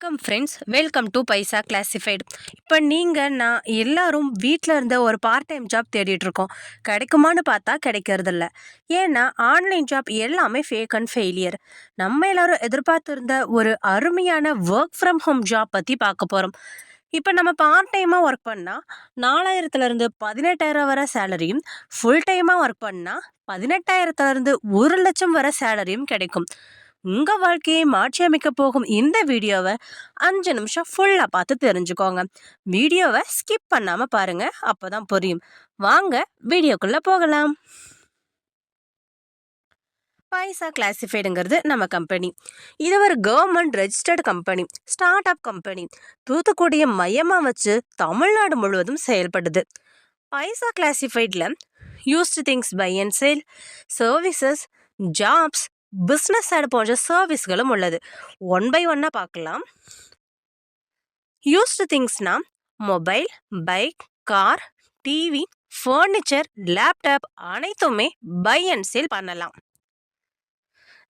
வணக்கம் friends welcome to Paisa classified இப்போ நீங்கள் நான் எல்லாரும் வீட்டில் இருந்த ஒரு பார்ட் டைம் ஜாப் தேடிட்டுருக்கோம் கிடைக்குமான்னு பார்த்தா கிடைக்கிறதில்ல. ஏன்னா ஆன்லைன் ஜாப் எல்லாமே ஃபேக் அண்ட் ஃபெயிலியர் நம்ம எல்லாரும் எதிர்பார்த்துருந்த ஒரு அருமையான ஒர்க் ஃப்ரம் ஹோம் ஜாப் பற்றி பார்க்க போகிறோம் இப்போ நம்ம பார்ட் டைமாக ஒர்க் பண்ணால் நாலாயிரத்துலேருந்து பதினெட்டாயிரம் வர சேலரியும் ஃபுல் டைமாக ஒர்க் பண்ணால் பதினெட்டாயிரத்துலேருந்து ஒரு லட்சம் வர சேலரியும் கிடைக்கும். உங்கள் வாழ்க்கையை மாற்றி அமைக்க போகும் இந்த வீடியோவை அஞ்சு நிமிஷம் ஃபுல்லாக பார்த்து தெரிஞ்சுக்கோங்க. வீடியோவை ஸ்கிப் பண்ணாமல் பாருங்கள் அப்போ தான் புரியும். வாங்க வீடியோக்குள்ளே போகலாம். பைசா கிளாசிஃபைடுங்கிறது நம்ம கம்பெனி இது ஒரு government registered company start up company தூத்துக்குடியை மையமாக வச்சு தமிழ்நாடு முழுவதும் செயல்படுது. Paisa கிளாசிஃபைடில் used things buy and sale services jobs business side போன்ற சர்வீஸ்களும் உள்ளது. ஒன் பை ஒன்னாக பார்க்கலாம். Used திங்ஸ்னால் mobile bike car TV furniture laptop அனைத்துமே பை அண்ட் சேல் பண்ணலாம்.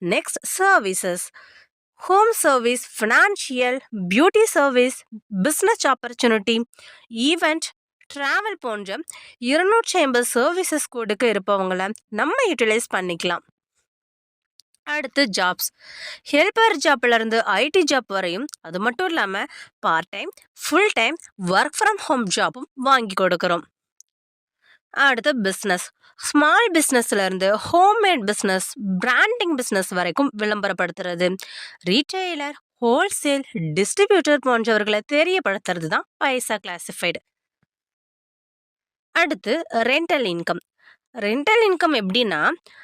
Next services home service financial beauty service business opportunity event travel போன்ற இருநூற்றி ஐம்பது சர்வீசஸ் கோடுக்கு இருப்பவங்கள நம்ம யூட்டிலைஸ் பண்ணிக்கலாம். அடுத்து ஜாப்ஸ் ஹெல்பர் ஜாப்லேருந்து ஐடி ஜாப் வரையும் அது மட்டும் இல்லாமல் part time full time work from home ஜாப்பும் வாங்கி கொடுக்குறோம். அடுத்து பிஸ்னஸ் ஸ்மால் பிஸ்னஸ்லேருந்து ஹோம்மேட் பிஸ்னஸ் பிராண்டிங் பிஸ்னஸ் வரைக்கும் விளம்பரப்படுத்துறது. ரீட்டைலர் ஹோல்சேல் டிஸ்ட்ரிபியூட்டர் போன்றவர்களை தெரியப்படுத்துறது தான் பைசா கிளாசிஃபைடு அடுத்து ரெண்டல் இன்கம் ரெண்டல் இன்கம் எப்படின்னா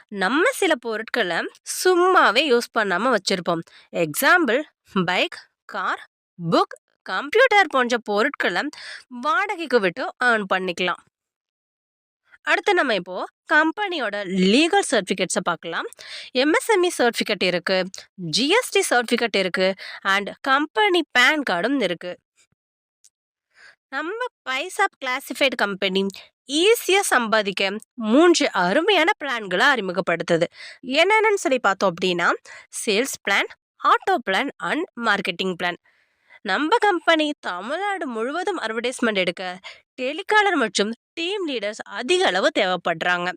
நம்ம சில பொருட்களை சும்மாவே யூஸ் பண்ணாமல் வச்சுருப்போம். Example bike car book computer போன்ற பொருட்களை வாடகைக்கு விட்டு ஏர்ன் பண்ணிக்கலாம். அடுத்து நம்ம இப்போ கம்பெனியோட லீகல் சர்டிஃபிகேட்ஸை பார்க்கலாம். எம்எஸ்எம்இ சர்டிஃபிகேட் இருக்கு ஜிஎஸ்டி சர்டிஃபிகேட் இருக்கு அண்ட் கம்பெனி பேன் கார்டும் இருக்கு. நம்ம பைசா கிளாசிஃபைடு கம்பெனி ஈஸியாக சம்பாதிக்க மூன்று அருமையான பிளான்களை அறிமுகப்படுத்துது. என்னென்னு சொல்லி பார்த்தோம் அப்படின்னா sales plan auto plan and marketing plan நம்ம கம்பெனி தமிழ்நாடு முழுவதும் அட்வர்டைஸ்மெண்ட் எடுக்க டெலிகாலர் மற்றும் டீம் லீடர்ஸ் அதிக அளவு தேவைப்படுறாங்க.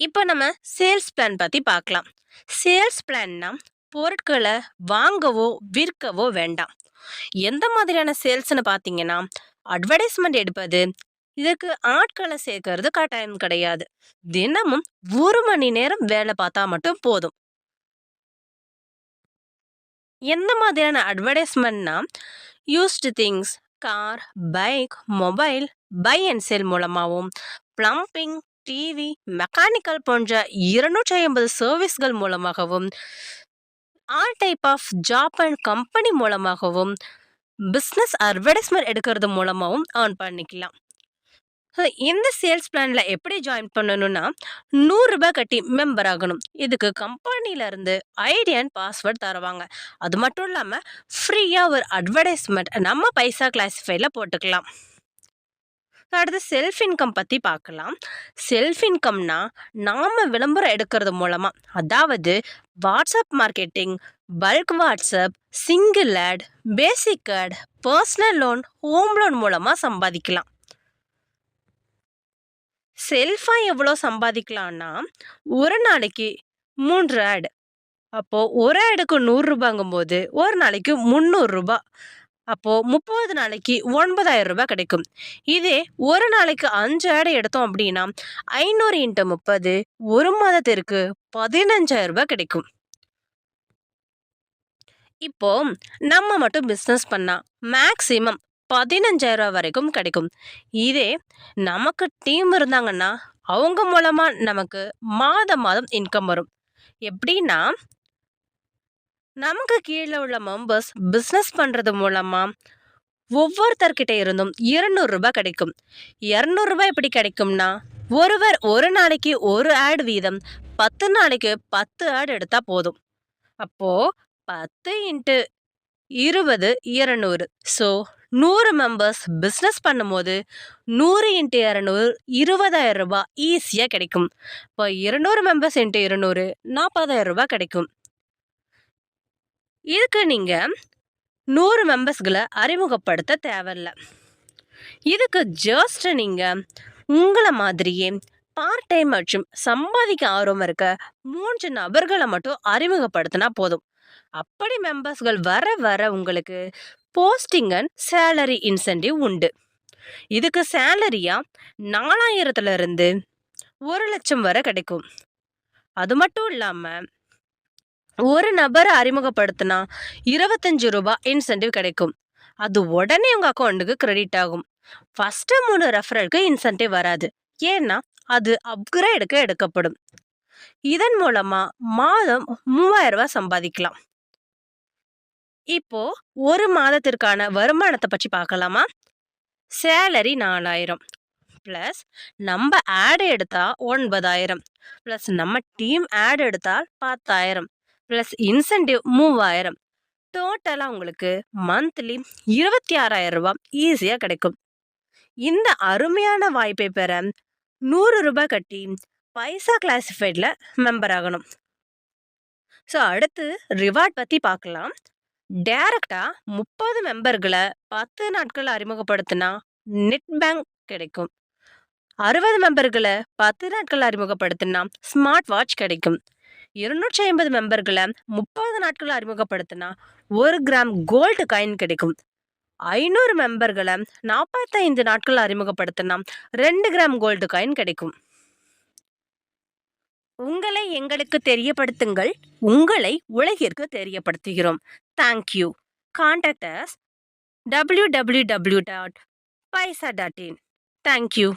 இப்போ நம்ம சேல்ஸ் பிளான் பற்றி பார்க்கலாம். சேல்ஸ் பிளான்னா பொருட்களை வாங்கவோ விற்கவோ வேண்டாம். எந்த மாதிரியான சேல்ஸ்னு பார்த்தீங்கன்னா அட்வர்டைஸ்மெண்ட் எடுப்பது. இதுக்கு ஆட்களை சேர்க்கறது கட்டாயம் கிடையாது. தினமும் ஒரு மணி நேரம் வேலை பார்த்தா மட்டும் போதும். எந்த மாதிரியான அட்வர்டைஸ்மெண்ட்னா used things car bike mobile buy and sale மூலமாகவும் பிளம்பிங் டிவி மெக்கானிக்கல் போன்ற இருநூற்றி ஐம்பது சர்வீஸ்கள் மூலமாகவும் all type of job and company மூலமாகவும் பிஸ்னஸ் அட்வர்டைஸ்மெண்ட் எடுக்கிறது மூலமாகவும் ஏர்ன் பண்ணிக்கலாம். இந்த சேல்ஸ் பிளானில் எப்படி ஜாயின் பண்ணணும்னா நூறுரூபா கட்டி மெம்பர் ஆகணும். இதுக்கு கம்பெனியிலேருந்து ஐடி அண்ட் பாஸ்வேர்ட் தருவாங்க. அது மட்டும் இல்லாமல் ஃப்ரீயாக ஒரு அட்வர்டைஸ்மெண்ட் நம்ம பைசா கிளாஸிஃபைல போட்டுக்கலாம். அடுத்து செல்ஃப் இன்கம் பற்றி பார்க்கலாம். செல்ஃப் இன்கம்னா நாம் விளம்பரம் எடுக்கிறது மூலமாக அதாவது WhatsApp marketing bulk WhatsApp single ad basic ad personal loan home loan மூலமாக சம்பாதிக்கலாம். செல்ஃபாக எவ்வளோ சம்பாதிக்கலான்னா ஒரு நாளைக்கு மூன்று ஆடு அப்போது ஒரு ஆடுக்கு நூறுரூபாங்கும்போது ஒரு நாளைக்கு முந்நூறுரூபா அப்போது முப்பது நாளைக்கு ஒன்பதாயிரம் ரூபாய் கிடைக்கும். இதே ஒரு நாளைக்கு அஞ்சு ஆடை எடுத்தோம் அப்படின்னா ஐநூறு இன்ட்டு முப்பது ஒரு மாதத்திற்கு பதினஞ்சாயிரம் ரூபாய் கிடைக்கும். இப்போ நம்ம மட்டும் பிஸ்னஸ் பண்ணால் மேக்ஸிமம் பதினஞ்சாயிரம் ரூபா வரைக்கும் கிடைக்கும். இதே நமக்கு டீம் இருந்தாங்கன்னா அவங்க மூலமாக நமக்கு மாதம் மாதம் இன்கம் வரும். எப்படின்னா நமக்கு கீழே உள்ள மெம்பர்ஸ் பிஸ்னஸ் பண்ணுறது மூலமாக ஒவ்வொருத்தர்கிட்ட இருந்தும் இருநூறுரூபா கிடைக்கும். இரநூறுபா எப்படி கிடைக்கும்னா ஒருவர் ஒரு நாளைக்கு ஒரு ஆட் வீதம் பத்து நாளைக்கு பத்து ஆட் எடுத்தால் போதும். அப்போது பத்து இன்ட்டு இருபது இரநூறு. ஸோ நூறு மெம்பர்ஸ் பிஸ்னஸ் பண்ணும்போது நூறு இன்ட்டு இரநூறு இருபதாயிரம் ரூபாய் ஈஸியாக கிடைக்கும். இப்போ இருநூறு மெம்பர்ஸ் இன்ட்டு இருநூறு நாற்பதாயிரம் ரூபாய் கிடைக்கும். இதுக்கு நீங்கள் நூறு மெம்பர்ஸ்களை அறிமுகப்படுத்த தேவையில்ல. இதுக்கு ஜஸ்ட் நீங்கள் உங்களை மாதிரியே பார்ட் டைம் மற்றும் சம்பாதிக்க ஆர்வம் இருக்க மூன்று நபர்களை மட்டும் அறிமுகப்படுத்தினா போதும். அப்படி மெம்பர்ஸ்கள் வர வர உங்களுக்கு போஸ்டிங் அண்ட் சேலரி இன்சென்டிவ் உண்டு. இதுக்கு சேலரியா நாலாயிரத்துல இருந்து ஒரு லட்சம் வரை கிடைக்கும். அது மட்டும் இல்லாமல் ஒரு நபரை அறிமுகப்படுத்தினா இருபத்தஞ்சு ரூபாய் இன்சென்டிவ் கிடைக்கும். அது உடனே உங்கள் அக்கௌண்ட்டுக்கு கிரெடிட் ஆகும். ஃபஸ்ட்டு மூணு ரெஃபரலுக்கு இன்சென்டிவ் வராது. ஏன்னா அது அப்கிரேடுக்கு எடுக்கப்படும். இதன் மூலமாக மாதம் மூவாயிரம் ரூபாய் சம்பாதிக்கலாம். இப்போ ஒரு மாதத்திற்கான வருமானத்தை பற்றி பார்க்கலாமா? சேலரி நாலாயிரம். ப்ளஸ் நம்ம ஆடு எடுத்தால் ஒன்பதாயிரம். ப்ளஸ் நம்ம டீம் ஆட் எடுத்தால் பத்தாயிரம். ப்ளஸ் இன்சென்டிவ் மூவாயிரம். டோட்டலாக உங்களுக்கு மந்த்லி இருபத்தி ஆறாயிரம் ரூபா ஈஸியாக கிடைக்கும். இந்த அருமையான வாய்ப்பை பெற நூறு ரூபாய் கட்டி பைசா கிளாசிஃபைடில் மெம்பர் ஆகணும். ஸோ அடுத்து ரிவார்ட் பற்றி பார்க்கலாம். டேரக்டாக முப்பது மெம்பர்களை பத்து நாட்கள் அறிமுகப்படுத்தினா நெட் பேங்க் கிடைக்கும். அறுபது மெம்பர்களை பத்து நாட்கள் அறிமுகப்படுத்தினா ஸ்மார்ட் வாட்ச் கிடைக்கும். இருநூற்றி ஐம்பது மெம்பர்களை முப்பது நாட்கள் அறிமுகப்படுத்தினா ஒரு கிராம் கோல்டு காயின் கிடைக்கும். ஐநூறு மெம்பர்களை நாற்பத்தைந்து நாட்கள் அறிமுகப்படுத்தினா ரெண்டு கிராம் கோல்டு காயின் கிடைக்கும். உங்களை எங்களுக்கு தெரியப்படுத்துங்கள். உங்களை உலகிற்கு தெரியப்படுத்துகிறோம். Thank you contact us W W W dot Paisa dot in thank you